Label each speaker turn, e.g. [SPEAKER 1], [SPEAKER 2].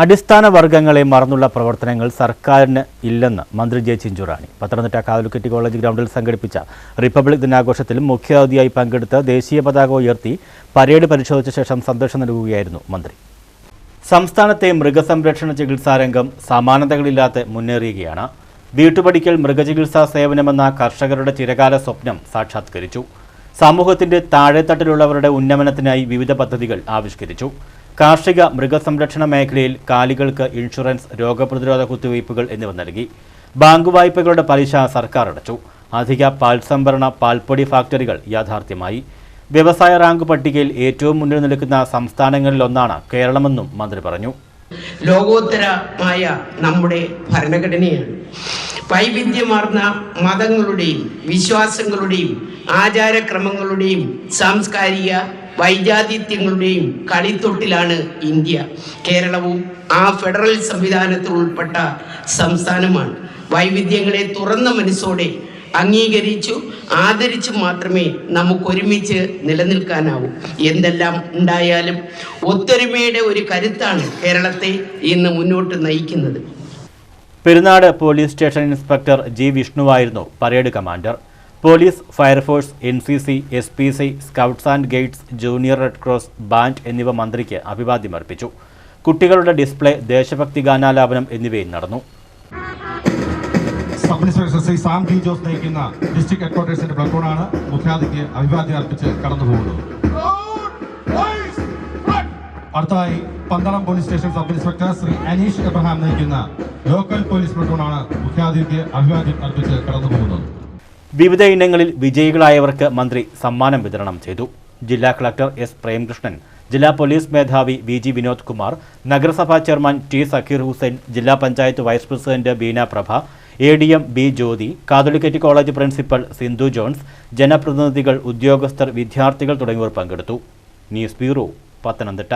[SPEAKER 1] അടിസ്ഥാന വർഗങ്ങളെ മറന്നുള്ള പ്രവർത്തനങ്ങൾ സർക്കാരിന് ഇല്ലെന്ന് മന്ത്രി ജെ ചിഞ്ചുറാണി. പത്തനംതിട്ട കാതലുക്കെട്ടി കോളേജ് ഗ്രൗണ്ടിൽ സംഘടിപ്പിച്ച റിപ്പബ്ലിക് ദിനാഘോഷത്തിൽ മുഖ്യാതിഥിയായി പങ്കെടുത്ത് ദേശീയ പതാക ഉയർത്തി പരേഡ് പരിശോധിച്ച ശേഷം സന്ദേശം നൽകുകയായിരുന്നു മന്ത്രി. സംസ്ഥാനത്തെ മൃഗസംരക്ഷണ ചികിത്സാരംഗം സമാനതകളില്ലാതെ മുന്നേറുകയാണ് വീട്ടുപടിക്കൽ മൃഗചികിത്സാ സേവനമെന്ന കർഷകരുടെ ചിരകാല സ്വപ്നം സാക്ഷാത്കരിച്ചു. സമൂഹത്തിന്റെ താഴെത്തട്ടിലുള്ളവരുടെ ഉന്നമനത്തിനായി വിവിധ പദ്ധതികൾ ആവിഷ്കരിച്ചു. കാർഷിക മൃഗസംരക്ഷണ മേഖലയിൽ കാലികൾക്ക് ഇൻഷുറൻസ് രോഗപ്രതിരോധ കുത്തിവയ്പ്പുകൾ എന്നിവ നൽകി. ബാങ്ക് വായ്പകളുടെ പലിശ സർക്കാർ അടച്ചു. അധിക പാൽ സംഭരണ പാൽപ്പൊടി ഫാക്ടറികൾ യാഥാർത്ഥ്യമായി. വ്യവസായ റാങ്ക് പട്ടികയിൽ ഏറ്റവും മുന്നിൽ നിൽക്കുന്ന സംസ്ഥാനങ്ങളിലൊന്നാണ് കേരളമെന്നും മന്ത്രി പറഞ്ഞു.
[SPEAKER 2] ലോകോത്തരമായ നമ്മുടെ ഭരണഘടനയാണ്. വൈവിധ്യമാർന്ന മതങ്ങളുടെയും വിശ്വാസങ്ങളുടെയും ആചാരക്രമങ്ങളുടെയും സാംസ്കാരിക വൈജാതിഥ്യങ്ങളുടെയും കളിത്തൊട്ടിലാണ് ഇന്ത്യ. കേരളവും ആ ഫെഡറൽ സംവിധാനത്തിൽ ഉൾപ്പെട്ട സംസ്ഥാനമാണ്. വൈവിധ്യങ്ങളെ തുറന്ന മനസ്സോടെ അംഗീകരിച്ചു ആദരിച്ചു മാത്രമേ നമുക്കൊരുമിച്ച് നിലനിൽക്കാനാവൂ. എന്തെല്ലാം ഉണ്ടായാലും ഒത്തൊരുമയുടെ ഒരു കരുത്താണ് കേരളത്തെ ഇന്ന് മുന്നോട്ട് നയിക്കുന്നത്.
[SPEAKER 1] Perunad police station inspector G വിഷ്ണുവായിരുന്നു parade commander. Police fire force N C C S P C scouts and guides junior red cross band എന്നിവ മന്ത്രിക്ക് അഭിവാദ്യമർപ്പിച്ചു കുട്ടികളുടെ ഡിസ്പ്ലേ ദേശഭക്തി ഗാനാലാപനം എന്നിവയും നടന്നു.
[SPEAKER 3] സബ് ഇൻസ്പെക്ടർ ശ്രീ സാം ജോസ് നയിക്കുന്ന ഡിസ്ട്രിക്ട് ഹെഡ്ക്വാർട്ടേഴ്സിന്റെ പ്ലട്ടൂണാണ് മുഖ്യാതിഥിക്ക് അഭിവാദ്യം അർപ്പിച്ച് കടന്നു പോകുന്നത് അടുത്തതായി Pandalam police station sub inspector Shri Aneesh Abraham നയിക്കുന്ന ലോക്കൽ പോലീസ് പ്ലട്ടൂണാണ് മുഖ്യാതിഥിക്ക് അഭിവാദ്യം അർപ്പിച്ച് കടന്നുപോകുന്നത്.
[SPEAKER 1] വിവിധ ഇനങ്ങളിൽ വിജയികളായവർക്ക് മന്ത്രി സമ്മാനം വിതരണം ചെയ്തു. ജില്ലാ കളക്ടർ എസ് പ്രേംകൃഷ്ണൻ ജില്ലാ പോലീസ് മേധാവി വി ജി വിനോദ് കുമാർ നഗരസഭാ ചെയർമാൻ ടി സക്കീർ ഹുസൈൻ ജില്ലാ panchayat vice president Beena Prabha A D M B Jyothi catholicate college principal Sindhu Johns ജനപ്രതിനിധികൾ ഉദ്യോഗസ്ഥർ വിദ്യാർത്ഥികൾ തുടങ്ങിയവർ പങ്കെടുത്തു. News bureau Pathanamthitta.